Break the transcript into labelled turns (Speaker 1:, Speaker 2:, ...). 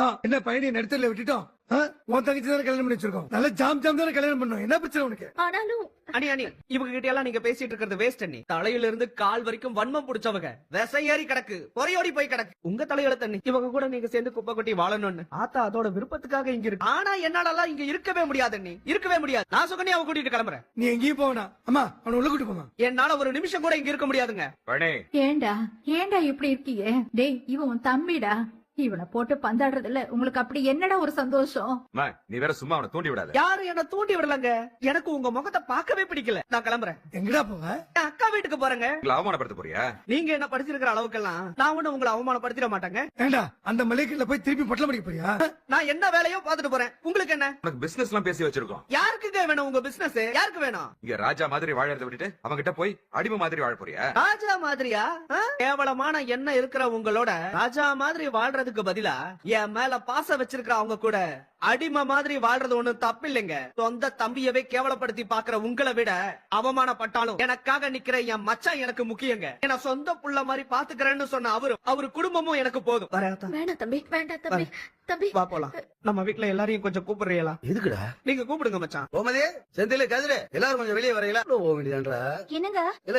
Speaker 1: ஆ, என்ன பையனை நடுத்தல விட்டுட்டோம்? உன் தங்கச்சி தானே கல்யாணம் பண்ணி வச்சிருக்கோம். நல்ல ஜாம் ஜாம் தானே கல்யாணம் பண்ணோம். என்ன பிரச்சனை உனக்கு?
Speaker 2: ஆனாலும்
Speaker 3: அணி அணி இவங்க கிட்ட எல்லாம் நீங்க பேசிட்டு இருக்கிறது வேஸ்ட் அண்ணி. தலையில இருந்து கால் வரைக்கும் வன்மம் புடிச்சவங்க. விசை ஏறி கிடக்கு. பொறையோடி போய் கிடக்கு. உங்க தலையில தண்ணி இவங்க கூட நீங்க சேர்ந்து குப்பை கொட்டி வாழணும்னு. ஆத்தா அதோட விருப்பத்துக்காக இங்க இருக்கு. ஆனா என்னாலலாம் இங்க இருக்கவே முடியாது அண்ணி. இருக்கவே முடியாது. நான் சுகனி அவ கூட்டிட்டு கிளம்புறேன்.
Speaker 1: நீ எங்கேயும் போவனா அம்மா அவனை உள்ள கூட்டு போமா
Speaker 3: என்னால ஒரு நிமிஷம் கூட இங்க இருக்க முடியாதுங்க.
Speaker 4: ஏண்டா? ஏண்டா இப்படி இருக்கீங்க? டேய் இவன் உன் தம்பிடா. இவனை போட்டு பந்தாடுறதுல உங்களுக்கு அப்படி என்னடா ஒரு சந்தோஷம்?
Speaker 5: நீ வேற சும்மா அவனை தூண்டி விடாத.
Speaker 3: யாரு என்ன தூண்டி விடலங்க. எனக்கு உங்க முகத்தை பார்க்கவே பிடிக்கல. நான் கிளம்புறேன்.
Speaker 1: எங்கடா போவ?
Speaker 3: வீட்டுக்கு போறேங்க?
Speaker 5: உங்களை அவமானப்படுத்த போறியா?
Speaker 3: நீங்க என்ன படிச்சிருக்கிற அளவுக்கெல்லாம் நான் ஒண்ணு உங்களை அவமானப்படுத்திட மாட்டேங்க.
Speaker 1: ஏண்டா அந்த மலைக்கல்ல போய் திருப்பி பொட்டலம் படிக்க போறியா?
Speaker 3: நான் என்ன வேலையோ பாத்துட்டு போறேன். உங்களுக்கு என்ன?
Speaker 5: உனக்கு பிசினஸ் எல்லாம் பேசி வச்சிருக்கோம்.
Speaker 3: யாருக்குங்க வேணும் உங்க பிசினஸ் யாருக்கு வேணும்?
Speaker 5: இங்க ராஜா மாதிரி வாழறத விட்டுட்டு அவங்க கிட்ட போய் அடிமை மாதிரி வாழ போறியா?
Speaker 3: ராஜா மாதிரியா? ஆ? கேவலமான எண்ணம் இருக்கிற உங்களோட ராஜா மாதிரி வாழ்றதுக்கு பதிலா என் மேல பாசம் வச்சிருக்கிற அவங்க கூட அடிமை மாதிரி வாழ்றது ஒண்ணும் தப்பு இல்லைங்க சொந்த தம்பியவே கேவலப்படுத்தி பாக்குற உங்களை விட அவமானப்பட்டாலும் எனக்காக நிக்கிற என் மச்சான் எனக்கு முக்கியங்க. என்ன சொந்த புள்ள மாதிரி பாத்துக்கிறேன்னு சொன்ன அவரு அவரு குடும்பமும் எனக்கு போதும்.
Speaker 2: வேண்டாம் தம்பி வேண்டாம் தம்பி தம்பி.
Speaker 3: வா போலாம். நம்ம வீட்ல எல்லாரையும் கொஞ்சம் கூப்பிடுறீங்களா?
Speaker 6: எதுக்குடா?
Speaker 3: நீங்க கூப்பிடுங்க மச்சான்.
Speaker 6: கோமதி செந்தில கதிரு எல்லாரும் கொஞ்சம் வெளியே வரையலாம் போக வேண்டியதான்றா
Speaker 4: என்னங்க?
Speaker 6: இல்ல